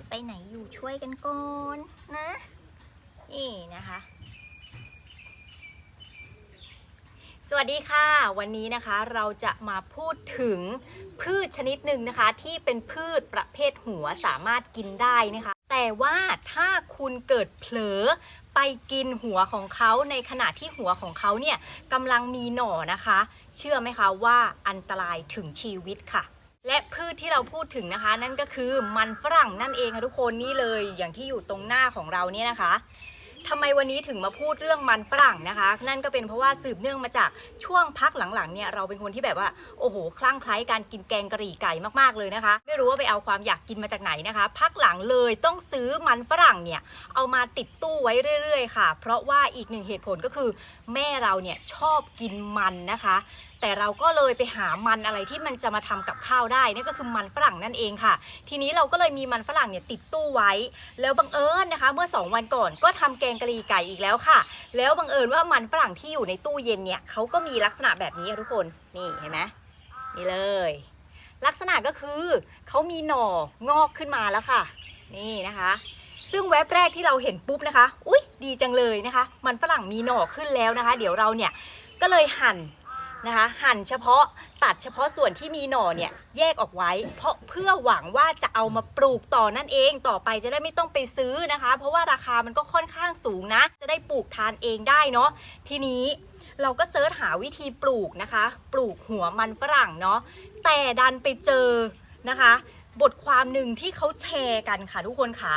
จะไปไหนอยู่ช่วยกันก่อนนะ นี่นะคะ สวัสดีค่ะ วันนี้นะคะเราจะมาพูดถึงพืชชนิดหนึ่งนะคะ ที่เป็นพืชประเภทหัวสามารถกินได้นะคะ แต่ว่าถ้าคุณเกิดเผลอไปกินหัวของเขาในขณะที่หัวของเขาเนี่ยกำลังมีหน่อนะคะ เชื่อไหมคะว่าอันตรายถึงชีวิตค่ะ และพืชที่เราพูดถึงนะคะ นั่นก็คือมันฝรั่งนั่นเองค่ะทุกคนนี่เลยอย่างที่อยู่ตรงหน้าของเราเนี่ยนะคะ ทำไมวันนี้ถึงมาพูดเรื่องมันฝรั่งนะคะ นั่นก็เป็นเพราะว่าสืบเนื่องมาจากช่วงพักหลังๆเนี่ยเราเป็นคนที่แบบว่าโอ้โหคลั่งไคล้การกินแกงกะหรี่ไก่มากๆเลยนะคะ ไม่รู้ว่าไปเอาความอยากกินมาจากไหนนะคะ พักหลังเลยต้องซื้อมันฝรั่งเนี่ยเอามาติดตู้ไว้เรื่อย ๆ ค่ะ เพราะว่าอีกหนึ่งเหตุผลก็คือ แม่เราเนี่ยชอบกินมันนะคะ แต่เราก็เลยไปหามันอะไรที่มันจะมาทำกับข้าวได้นั่ก็คือมันฝรั่งนั่นเองค่ะ ทีนี้เราก็เลยมีมันฝรั่งเนี่ยติดตู้ไว้ แล้วบังเอิญนะคะ เมื่อ 2 วันก่อนก็ทำแกงกะหรี่ไก่อีกแล้วค่ะ แล้วบังเอิญว่ามันฝรั่งที่อยู่ในตู้เย็นเนี่ยเขาก็มีลักษณะแบบนี้ทุกคนนี่เห็นไหมนี่เลย ลักษณะก็คือเขามีหน่องอกขึ้นมาแล้วค่ะ นี่นะคะ ซึ่งแวบแรกที่เราเห็นปุ๊บนะคะ อุ๊ย ดีจังเลยนะคะ มันฝรั่งมีหน่อขึ้นแล้วนะคะ เดี๋ยวเราเนี่ยก็เลยหั่น นะคะหั่นเฉพาะตัดเฉพาะส่วนที่มีหน่อเนี่ยแยกออกไว้ เพราะเพื่อหวังว่าจะเอามาปลูกต่อนั่นเองต่อไปจะได้ไม่ต้องไปซื้อนะคะ เพราะว่าราคามันก็ค่อนข้างสูงนะ จะได้ปลูกทานเองได้เนาะทีนี้เราก็เซิร์ชหาวิธีปลูกนะคะ ปลูกหัวมันฝรั่งเนาะแต่ดันไปเจอนะคะ บทความหนึ่งที่เขาแชร์กันค่ะทุกคนคะ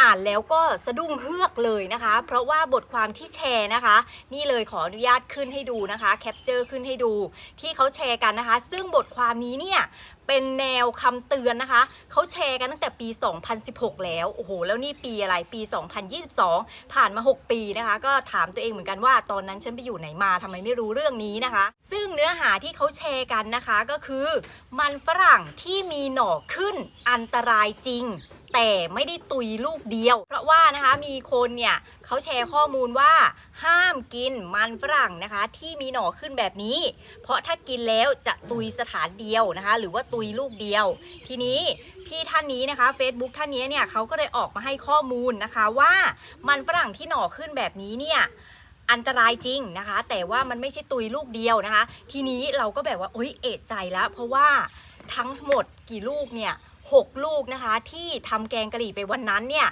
อ่านแล้วก็สะดุ้งเฮือกเลยนะคะ เพราะว่าบทความที่แชร์นะคะ นี่เลยขออนุญาตขึ้นให้ดูนะคะแคปเจอร์ขึ้นให้ดูที่เขาแชร์กันนะคะ ซึ่งบทความนี้เนี่ย เป็นแนวคำเตือนนะคะเขาแชร์กันตั้งแต่ปี 2016 แล้วโอ้โหแล้วนี่ปีอะไรปี 2022 ผ่านมา 6 ปีนะคะ ก็ถามตัวเองเหมือนกันว่าตอนนั้นฉันไปอยู่ไหนมาทำไมไม่รู้เรื่องนี้นะคะ ซึ่งเนื้อหาที่เขาแชร์กันนะคะก็คือ มันฝรั่งที่มีหน่อขึ้นอันตรายจริงแต่ไม่ได้ตุยลูกเดียว เพราะว่านะคะมีคนเนี่ย เขาแชร์ข้อมูลว่า ห้ามกินมันฝรั่งนะคะ ที่มีหน่อขึ้นแบบนี้ เพราะถ้ากินแล้วจะตุยสถานเดียวนะคะ หรือว่าตุยลูกเดียว ทีนี้พี่ท่านนี้นะคะ Facebook ท่านนี้เนี่ยเขาก็เลยออกมาให้ข้อมูลนะคะว่ามันฝรั่งที่หน่อขึ้นแบบนี้เนี่ยอันตรายจริงนะคะ แต่ว่ามันไม่ใช่ตุยลูกเดียวนะคะ ทีนี้เราก็แบบว่าโอ๊ยเอะใจแล้ว เพราะว่าทั้งหมดกี่ลูกเนี่ย6ลูกนะคะ ที่ทำแกงกะหรี่ไปวันนั้นเนี่ย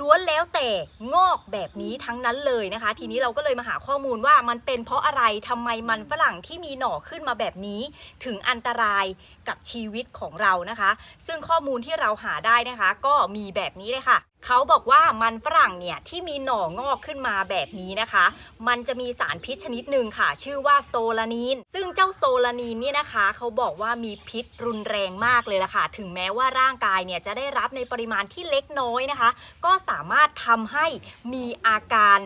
ล้วนแล้วแต่งอกแบบนี้ทั้งนั้นเลยนะคะ ทีนี้เราก็เลยมาหาข้อมูลว่ามันเป็นเพราะอะไรทำไมมันฝรั่งที่มีหน่อขึ้นมาแบบนี้ ถึงอันตรายกับชีวิตของเรานะคะ ซึ่งข้อมูลที่เราหาได้นะคะ ก็มีแบบนี้เลยค่ะเขาบอกว่ามันฝรั่งเนี่ยที่มีหน่องอกขึ้นมาแบบนี้นะคะ มันจะมีสารพิษชนิดหนึ่งค่ะ ชื่อว่าโซลานีน ซึ่งเจ้าโซลานีนเนี่ยนะคะ เขาบอกว่ามีพิษรุนแรงมากเลยล่ะค่ะ ถึงแม้ว่าร่างกายเนี่ยจะได้รับในปริมาณที่เล็กน้อยนะคะ ก็สามารถทำให้มีอาการ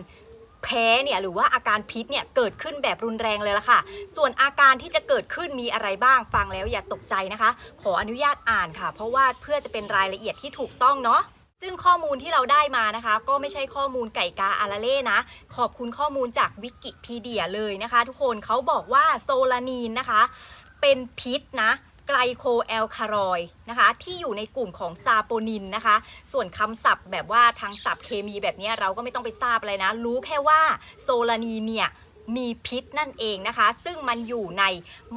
แพ้เนี่ยหรือว่าอาการพิษเนี่ยเกิดขึ้นแบบรุนแรงเลยล่ะค่ะ ส่วนอาการที่จะเกิดขึ้นมีอะไรบ้างฟังแล้วอย่าตกใจนะคะ ขออนุญาตอ่านค่ะ เพราะว่าเพื่อจะเป็นรายละเอียดที่ถูกต้องเนาะซึ่งข้อมูลที่เราได้มานะคะ ก็ไม่ใช่ข้อมูลไก่กาอาราเล่นะ ขอบคุณข้อมูลจากวิกิพีเดียเลยนะคะ ทุกคนเขาบอกว่าโซลานีนนะคะ เป็นพิษนะ ไกลโคแอลคารอยนะคะที่อยู่ในกลุ่มของซาโปนินนะคะ ส่วนคำศัพท์แบบว่าทางศัพท์เคมีแบบนี้เราก็ไม่ต้องไปทราบอะไรนะ รู้แค่ว่าโซลานีเนี่ยมีพิษนั่นเองนะคะ ซึ่งมันอยู่ใน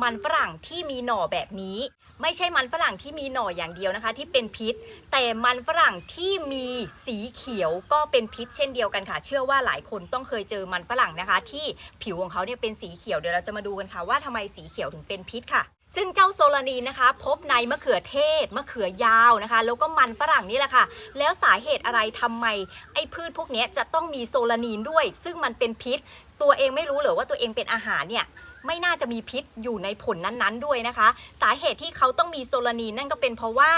มันฝรั่งที่มีหน่อแบบนี้ ไม่ใช่มันฝรั่งที่มีหน่ออย่างเดียวนะคะ ที่เป็นพิษ แต่มันฝรั่งที่มีสีเขียวก็เป็นพิษเช่นเดียวกันค่ะ เชื่อว่าหลายคนต้องเคยเจอมันฝรั่งนะคะ ที่ผิวของเขาเนี่ยเป็นสีเขียวเดี๋ยวเราจะมาดูกันค่ะว่าทำไมสีเขียวถึงเป็นพิษค่ะ ซึ่งเจ้าโซลานีนะคะ พบในมะเขือเทศมะเขือยาวนะคะ แล้วก็มันฝรั่งนี่แหละค่ะ แล้วสาเหตุอะไรทำไมไอ้พืชพวกนี้จะต้องมีโซลานีนด้วย ซึ่งมันเป็นพิษ ตัวเองไม่รู้หรือว่าตัวเองเป็นอาหารเนี่ยไม่น่าจะมีพิษอยู่ในผลนั้นๆด้วยนะคะ สาเหตุที่เขาต้องมีโซลานีนนั่นก็เป็นเพราะว่า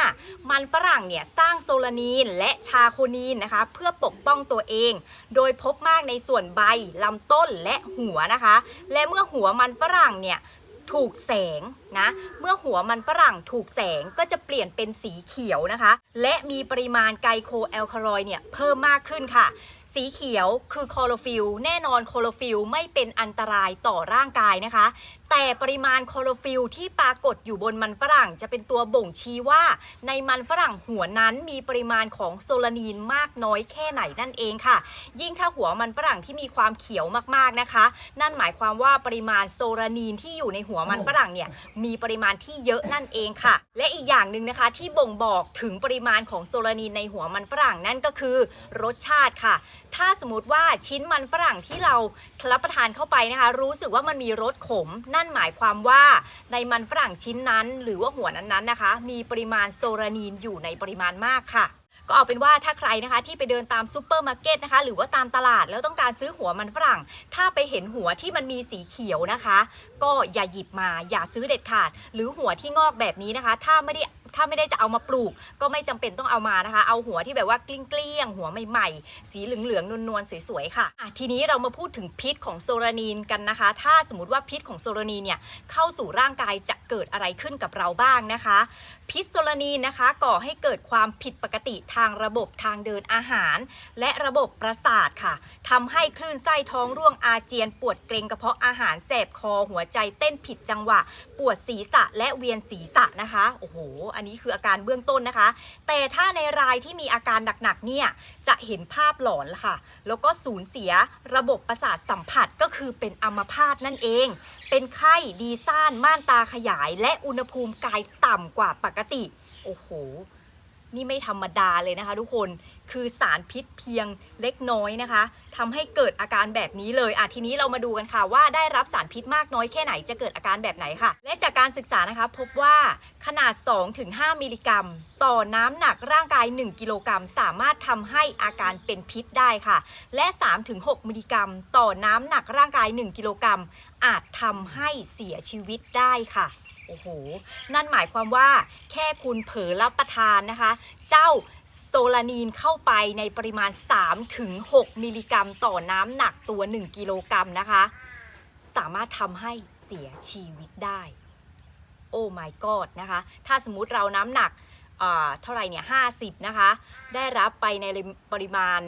มันฝรั่งเนี่ยสร้างโซลานีนและชาโคนีนนะคะ เพื่อปกป้องตัวเอง โดยพบมากในส่วนใบลำต้นและหัวนะคะ และเมื่อหัวมันฝรั่งเนี่ยถูกแสงนะ เมื่อหัวมันฝรั่งถูกแสงก็จะเปลี่ยนเป็นสีเขียวนะคะ และมีปริมาณไกลโคแอลคาลอยเนี่ยเพิ่มมากขึ้นค่ะ สีเขียวคือคลอโรฟิลแน่นอนคลอโรฟิลไม่เป็นอันตรายต่อร่างกายนะคะ แต่ปริมาณคลอโรฟิลที่ปรากฏอยู่บนมันฝรั่งจะเป็นตัวบ่งชี้ว่า ในมันฝรั่งหัวนั้นมีปริมาณของโซลานีนมากน้อยแค่ไหนนั่นเองค่ะ ยิ่งถ้าหัวมันฝรั่งที่มีความเขียวมากๆนะคะ นั่นหมายความว่าปริมาณโซลานีนที่อยู่ในหัวมันฝรั่งเนี่ยมีปริมาณที่เยอะนั่นเองค่ะ และอีกอย่างหนึ่งนะคะที่บ่งบอกถึงปริมาณของโซลานีนในหัวมันฝรั่งนั่นก็คือรสชาติค่ะ ถ้าสมมติว่าชิ้นมันฝรั่งที่เรารับประทานเข้าไปนะคะ รู้สึกว่ามันมีรสขม นั่นหมายความว่าในมันฝรั่งชิ้นนั้น หรือว่าหัวนั้นๆนะคะ มีปริมาณโซลานีนอยู่ในปริมาณมากค่ะ ก็เอาเป็นว่าถ้าใครนะคะที่ไปเดินตามซูเปอร์มาร์เก็ตนะคะหรือว่าตามตลาดแล้วต้องการซื้อหัวมันฝรั่ง ถ้าไปเห็นหัวที่มันมีสีเขียวนะคะ ก็อย่าหยิบมาอย่าซื้อเด็ดขาด หรือหัวที่งอกแบบนี้นะคะ ถ้าไม่ได้ ถ้าไม่ได้จะเอามาปลูก ก็ไม่จำเป็นต้องเอามานะคะ เอาหัวที่แบบว่าเกลี้ยงๆหัวใหม่ๆ สีเหลืองๆนวลๆสวยๆค่ะะทีนี้เรามาพูดถึงพิษของโซลานีนกันนะคะ ถ้าสมมติว่าพิษของโซลานีนเนี่ยเข้าสู่ร่างกายจะเกิดอะไรขึ้นกับเราบ้างนะคะ พิษโซลานีนนะคะ ก่อให้เกิดความผิดปกติทางระบบทางเดินอาหาร และระบบประสาทค่ะทำให้คลื่นไส้ท้องร่วงอาเจียน ปวดเกรงกระเพาะอาหารแสบคอหัวใจเต้นผิดจังหวะ ปวดศีรษะและเวียนศีรษะนะคะโอ้โหอันนี้นี่คืออาการเบื้องต้นนะคะ แต่ถ้าในรายที่มีอาการหนักๆเนี่ยจะเห็นภาพหลอนละค่ะ แล้วก็สูญเสียระบบประสาทสัมผัสก็คือเป็นอัมพาตนั่นเอง เป็นไข้ดีซ่านม่านตาขยาย และอุณหภูมิกายต่ำกว่าปกติ โอ้โห นี่ไม่ธรรมดาเลยนะคะ ทุกคนคือสารพิษเพียงเล็กน้อยนะคะทำให้เกิดอาการแบบนี้เลยอะทีนี้เรามาดูกันค่ะ ว่าได้รับสารพิษมากน้อยแค่ไหนจะเกิดอาการแบบไหนค่ะ และจากการศึกษานะคะ พบว่าขนาด 2-5 มิลลิกรัม ต่อน้ำหนักร่างกาย 1 กิโลกรัม สามารถทำให้อาการเป็นพิษได้ค่ะ และ 3-6 มิลลิกรัม ต่อน้ำหนักร่างกาย 1 กิโลกรัม อาจทำให้เสียชีวิตได้ค่ะ โอ้โห นั่นหมายความว่าแค่คุณเผลอรับประทานนะคะ เจ้าโซลานีนเข้าไปในปริมาณ 3-6 มิลลิกรัม ต่อน้ำหนักตัว 1 กิโลกรัมนะคะ สามารถทำให้เสียชีวิตได้ โอ้ my god นะคะ ถ้าสมมุติเราน้ำหนักเท่าไหร่เนี่ย 50 นะคะ ได้รับไปในปริมาณ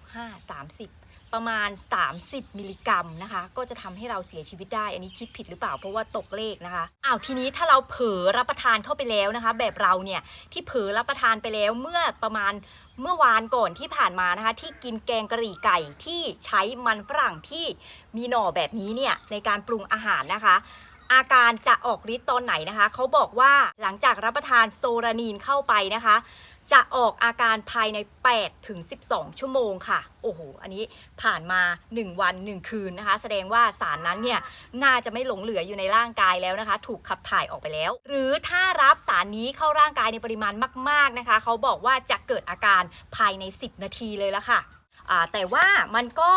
65 30 ประมาณ 30 มิลลิกรัมนะคะ ก็จะทำให้เราเสียชีวิตได้ อันนี้คิดผิดหรือเปล่าเพราะว่าตกเลขนะคะอ้าวทีนี้ถ้าเราเผลอรับประทานเข้าไปแล้วนะคะ แบบเราเนี่ยที่เผลอรับประทานไปแล้วเมื่อประมาณเมื่อวานก่อนที่ผ่านมานะคะ ที่กินแกงกะหรี่ไก่ที่ใช้มันฝรั่งที่มีหน่อแบบนี้เนี่ยในการปรุงอาหารนะคะอาการจะออกฤทธิ์ตอนไหนนะคะ เขาบอกว่าหลังจากรับประทานโซลานีนเข้าไปนะคะ จะออกอาการภายใน 8 ถึง 12 ชั่วโมงค่ะ โอ้โห อันนี้ผ่านมา 1 วัน 1 คืนนะคะ แสดงว่าสารนั้นเนี่ย น่าจะไม่หลงเหลืออยู่ในร่างกายแล้วนะคะ ถูกขับถ่ายออกไปแล้ว หรือถ้ารับสารนี้เข้าร่างกายในปริมาณมาก ๆนะคะ เขาบอกว่าจะเกิดอาการภายใน 10 นาทีเลยละค่ะ แต่ว่ามันก็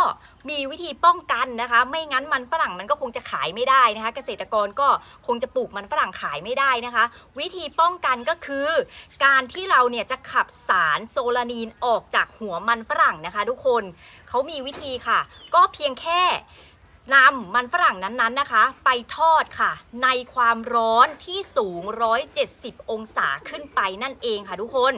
มีวิธีป้องกันนะคะ ไม่งั้นมันฝรั่งมันก็คงจะขายไม่ได้นะคะ เกษตรกรก็คงจะปลูกมันฝรั่งขายไม่ได้นะคะ วิธีป้องกันก็คือ การที่เราเนี่ยจะขับสารโซลานีนออกจากหัวมันฝรั่งนะคะ ทุกคนเขามีวิธีค่ะ ก็เพียงแค่นำมันฝรั่งนั้นๆนะคะ ไปทอดค่ะ ในความร้อนที่สูง 170 องศาขึ้นไปนั่นเองค่ะทุกคน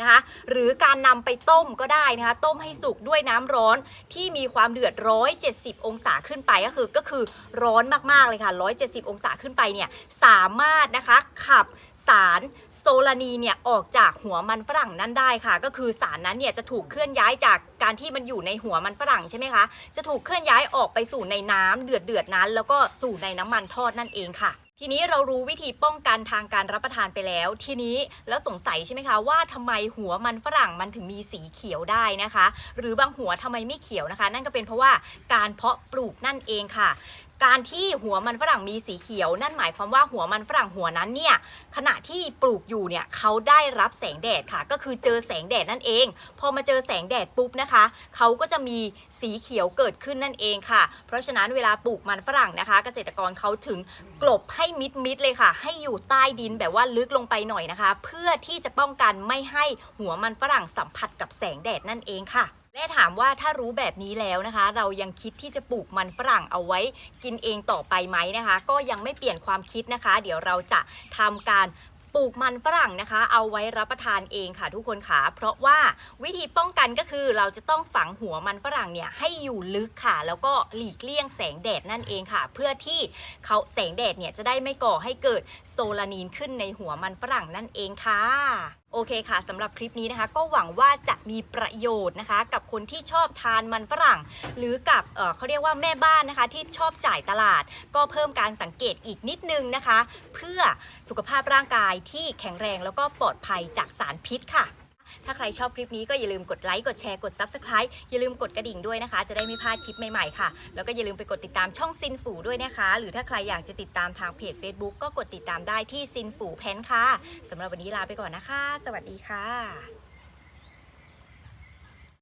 นะคะ หรือการนำไปต้มก็ได้นะคะ ต้มให้สุกด้วยน้ำร้อนที่มีความเดือด170องศาขึ้นไปก็คือก็คือร้อนมากๆเลยค่ะ170องศาขึ้นไปเนี่ยสามารถนะคะขับสารโซลานีเนี่ยออกจากหัวมันฝรั่งนั้นได้ค่ะ ก็คือสารนั้นเนี่ยจะถูกเคลื่อนย้ายจากการที่มันอยู่ในหัวมันฝรั่งใช่ไหมคะจะถูกเคลื่อนย้ายออกไปสู่ในน้ำเดือดเดือดนั้น แล้วก็สู่ในน้ำมันทอดนั่นเองค่ะ ทีนี้เรารู้วิธีป้องกันทางการรับประทานไปแล้ว ทีนี้แล้วสงสัยใช่ไหมคะว่าทำไมหัวมันฝรั่งมันถึงมีสีเขียวได้นะคะ หรือบางหัวทำไมไม่เขียวนะคะ นั่นก็เป็นเพราะว่าการเพาะปลูกนั่นเองค่ะ การที่หัวมันฝรั่งมีสีเขียว นั่นหมายความว่าหัวมันฝรั่งหัวนั้นเนี่ยขณะที่ปลูกอยู่เนี่ยเขาได้รับแสงแดดค่ะ ก็คือเจอแสงแดดนั่นเอง พอมาเจอแสงแดดปุ๊บนะคะเขาก็จะมีสีเขียวเกิดขึ้นนั่นเองค่ะ เพราะฉะนั้นเวลาปลูกมันฝรั่งนะคะ เกษตรกรเขาถึงกลบให้มิดมิดๆเลยค่ะ ให้อยู่ใต้ดินแบบว่าลึกลงไปหน่อยนะคะ เพื่อที่จะป้องกันไม่ให้หัวมันฝรั่งสัมผัสกับแสงแดดนั่นเองค่ะ และถามว่าถ้ารู้แบบนี้แล้วนะคะ เรายังคิดที่จะปลูกมันฝรั่งเอาไว้กินเองต่อไปไหมนะคะ ก็ยังไม่เปลี่ยนความคิดนะคะ เดี๋ยวเราจะทำการปลูกมันฝรั่งนะคะ เอาไว้รับประทานเองค่ะทุกคนค่ะเพราะว่าวิธีป้องกันก็คือเราจะต้องฝังหัวมันฝรั่งเนี่ยให้อยู่ลึกค่ะ แล้วก็หลีกเลี่ยงแสงแดดนั่นเองค่ะ เพื่อที่เขาแสงแดดเนี่ยจะได้ไม่ก่อให้เกิดโซลานีนขึ้นในหัวมันฝรั่งนั่นเองค่ะ โอเคค่ะสำหรับคลิปนี้นะคะ ก็หวังว่าจะมีประโยชน์นะคะ กับคนที่ชอบทานมันฝรั่ง หรือกับเเขาเรียกว่าแม่บ้านนะคะ ที่ชอบจ่ายตลาด ก็เพิ่มการสังเกตอีกนิดนึงนะคะ เพื่อสุขภาพร่างกายที่แข็งแรงแล้วก็ปลอดภัยจากสารพิษค่ะ ถ้าใครชอบคลิปนี้ก็อย่าลืมกดไลค์กดแชร์กด Subscribe อย่าลืมกดกระดิ่งด้วยนะคะ จะได้ไม่พลาดคลิปใหม่ๆค่ะ แล้วก็อย่าลืมไปกดติดตามช่องซินฝูด้วยนะคะ หรือถ้าใครอยากจะติดตามทางเพจ Facebook ก็กดติดตามได้ที่ซินฝูแพนค่ะสำหรับวันนี้ลาไปก่อนนะคะ สวัสดีค่ะ